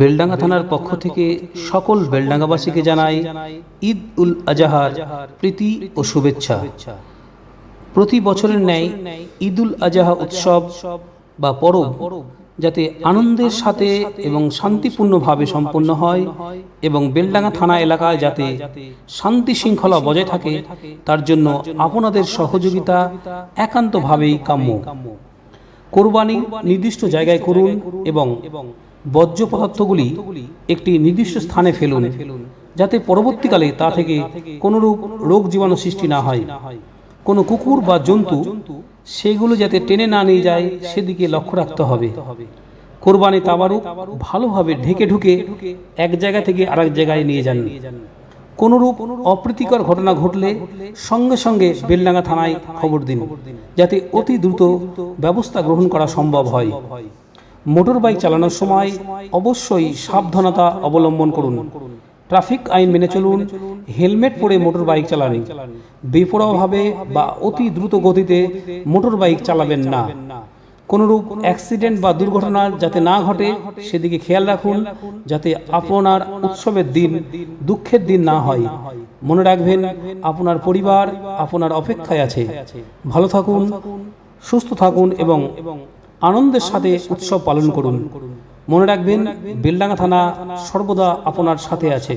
বেলডাঙ্গা থানার পক্ষ থেকে সকল বেলডাঙ্গাবাসীকে জানাই ঈদ উল আজাহার প্রীতি ও শুভেচ্ছা। প্রতি বছরের ন্যায় ঈদ উল আজাহা উৎসব বা পরব যাতে আনন্দের সাথে এবং শান্তিপূর্ণভাবে সম্পন্ন হয় এবং বেলডাঙ্গা থানা এলাকায় যাতে শান্তি শৃঙ্খলা বজায় থাকে, তার জন্য আপনাদের সহযোগিতা একান্তভাবেই কাম্য। কোরবানি নির্দিষ্ট জায়গায় করুন এবং বর্জ্য পদার্থগুলি একটি নির্দিষ্ট স্থানে ফেলুন, যাতে পরবর্তীকালে তা থেকে কোনোরূপ রোগ জীবাণু সৃষ্টি না হয়। কোনো কুকুর বা জন্তু সেগুলো যাতে টেনে না নিয়ে যায়, সেদিকে লক্ষ্য রাখতে হবে। কোরবানি তাবারুক ভালোভাবে ঢেকে ঢুকে এক জায়গা থেকে আরেক জায়গায় নিয়ে যান। কোনোরূপ অপ্রীতিকর ঘটনা ঘটলে সঙ্গে সঙ্গে বেলডাঙ্গা থানায় খবর দিন, যাতে অতি দ্রুত ব্যবস্থা গ্রহণ করা সম্ভব হয়। মোটর বাইক চালানোর সময় অবশ্যই সাবধানতা অবলম্বন করুন। ট্রাফিক আইন মেনে চলুন, হেলমেট পরে মোটর বাইক চালান। বেপরোয়াভাবে বা অতি দ্রুত গতিতে মোটর বাইক চালাবেন না। কোনোরূপ অ্যাক্সিডেন্ট বা দুর্ঘটনা যাতে না ঘটে, সেদিকে খেয়াল রাখুন, যাতে আপনার উৎসবের দিন, দুঃখের দিন না হয়। মনে রাখবেন, আপনার পরিবার আপনার অপেক্ষায় আছে। ভালো থাকুন, সুস্থ থাকুন এবং আনন্দের সাথে উৎসব পালন করুন। মনে রাখবেন বেলডাঙ্গা থানা সর্বদা আপনার সাথে আছে।